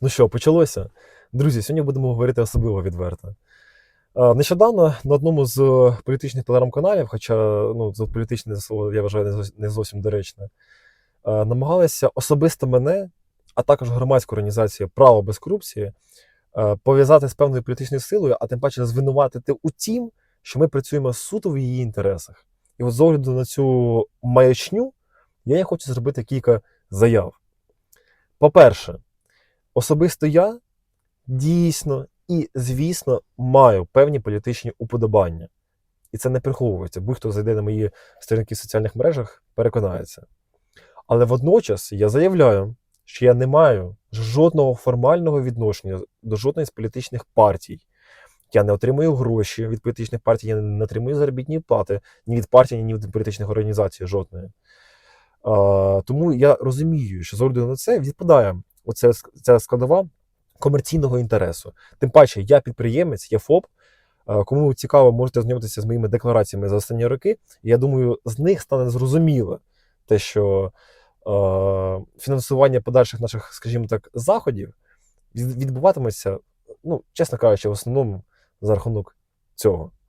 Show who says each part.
Speaker 1: Ну що, почалося? Друзі, сьогодні будемо говорити особливо відверто. Е, Нещодавно на одному з е, політичних телеграм-каналів, хоча ну, це політичне слово я вважаю не зовсім- доречне, е, намагалися особисто мене, а також громадську організацію Право без корупції пов'язати з певною політичною силою, а тим паче звинуватити у тім, що ми працюємо суто в її інтересах. І от з огляду на цю маячню, я хочу зробити кілька заяв. По-перше, особисто я дійсно і, звісно, маю певні політичні уподобання. І це не приховується. Будь-хто зайде на мої сторінки в соціальних мережах, переконається. Але водночас я заявляю, що я не маю жодного формального відношення до жодної з політичних партій. Я не отримую гроші від політичних партій, я не отримую заробітні плати ні від партій, ні від політичних організацій жодної. А, тому я розумію, що з огляду на це відпадає оця, ця складова комерційного інтересу. Тим паче, я підприємець, я ФОП. Е, Кому цікаво, можете знайомитися з моїми деклараціями за останні роки. Я думаю, з них стане зрозуміло те, що е, фінансування подальших наших, скажімо так, заходів відбуватиметься, ну, чесно кажучи, в основному за рахунок цього.